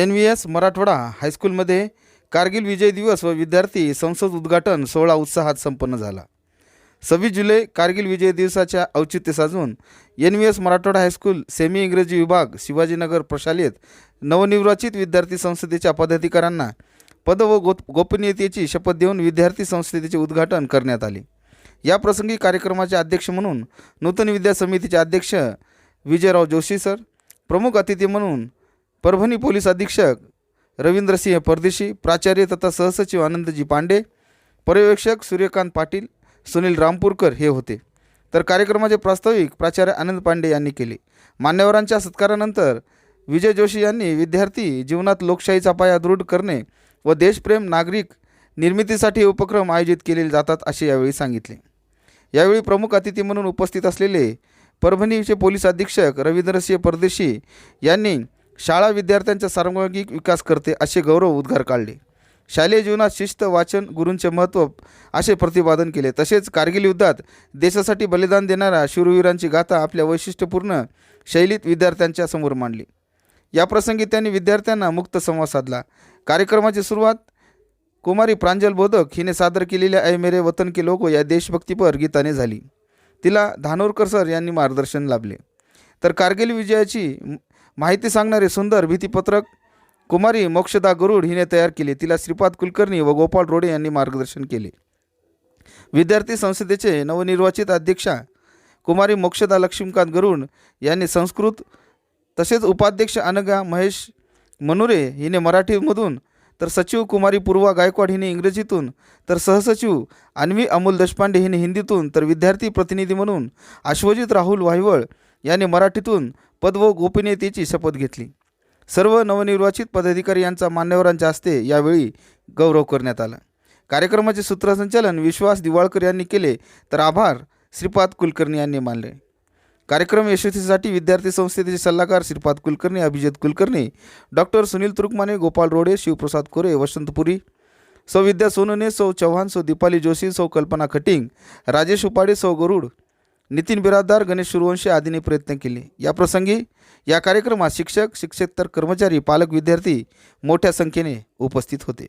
N V S Marathwada हायस्कूलमध्ये कारगिल विजय दिवस व विद्यार्थी संसद उद्घाटन सोहळा उत्साहात संपन्न झाला. सव्वीस जुलै कारगिल विजय दिवसाच्या औचित्य साधून N V S Marathwada high school semi इंग्रजी विभाग शिवाजीनगर प्रशालेत नवनिर्वाचित विद्यार्थी संसदेच्या पदाधिकाऱ्यांना पद व गो गोपनीयतेची शपथ देऊन विद्यार्थी संसदेचे उद्घाटन करण्यात आले. या प्रसंगी कार्यक्रमाचे अध्यक्ष म्हणून नूतन विद्या समितीचे अध्यक्ष विजयराव जोशी सर प्रमुख अतिथी म्हणून परभणी पोलीस अधीक्षक रवींद्रसिंह परदेशी प्राचार्य तथा सहसचिव आनंदजी पांडे पर्यवेक्षक सूर्यकांत पाटील सुनील रामपूरकर हे होते. तर कार्यक्रमाचे प्रास्ताविक प्राचार्य आनंद पांडे यांनी केले. मान्यवरांच्या सत्कारानंतर विजय जोशी यांनी विद्यार्थी जीवनात लोकशाहीचा पाया दृढ करणे व देशप्रेम नागरिक निर्मितीसाठी उपक्रम आयोजित केले जातात असे यावेळी सांगितले. यावेळी प्रमुख अतिथी म्हणून उपस्थित असलेले परभणीचे पोलीस अधीक्षक रवींद्रसिंह परदेशी यांनी शाळा विद्यार्थ्यांचा सर्वांगीण विकास करते असे गौरव उद्गार काढले. शालेय जीवनात शिस्त वाचन गुरूंचे महत्त्व असे प्रतिपादन केले. तसेच कारगिल युद्धात देशासाठी बलिदान देणाऱ्या शूरवीरांची गाथा आपल्या वैशिष्ट्यपूर्ण शैलीत विद्यार्थ्यांच्या समोर मांडली. याप्रसंगी त्यांनी विद्यार्थ्यांना मुक्त संवाद साधला. कार्यक्रमाची सुरुवात कुमारी प्रांजल बोधक हिने सादर केलेल्या ऐ मेरे वतन के लोगो या देशभक्तीपर गीताने झाली. तिला धानोरकर सर यांनी मार्गदर्शन लाभले. तर कारगिल विजयाची माहिती सांगणारे सुंदर भीतीपत्रक कुमारी मोक्षदा गरुड हिने तयार केले. तिला श्रीपाद कुलकर्णी व गोपाळ रोडे यांनी मार्गदर्शन केले. विद्यार्थी संसदेचे नवनिर्वाचित अध्यक्षा कुमारी मोक्षदा लक्ष्मीकांत गरुड यांनी संस्कृत तसेच उपाध्यक्ष अनगा महेश मनुरे हिने मराठीमधून तर सचिव कुमारी पूर्वा गायकवाड हिने इंग्रजीतून तर सहसचिव अन्वी अमोल देशपांडे हिने हिंदीतून तर विद्यार्थी प्रतिनिधी म्हणून अश्वजित राहुल वाहिवळ यांनी मराठीतून पद व गोपनीयतेची शपथ घेतली. सर्व नवनिर्वाचित पदाधिकारी यांचा मान्यवरांच्या हस्ते यावेळी गौरव करण्यात आला. कार्यक्रमाचे सूत्रसंचालन विश्वास दिवाळकर यांनी केले तर आभार श्रीपाद कुलकर्णी यांनी मानले. कार्यक्रम यशस्वीसाठी विद्यार्थी संस्थेचे सल्लागार श्रीपाद कुलकर्णी अभिजित कुलकर्णी डॉक्टर सुनील तुरुकमाने गोपाल रोडे शिवप्रसाद कोरे वसंतपुरी सौ विद्या सोनने सौ चव्हाण सौ दीपाली जोशी सौ कल्पना खटिंग राजेश उपाडे सौ गरुड नितीन बिरादार गणेश सूर्यवंशी आदींनी प्रयत्न केले. या प्रसंगी या कार्यक्रमात शिक्षक शिक्षकेतर कर्मचारी पालक विद्यार्थी मोठ्या संख्येने उपस्थित होते.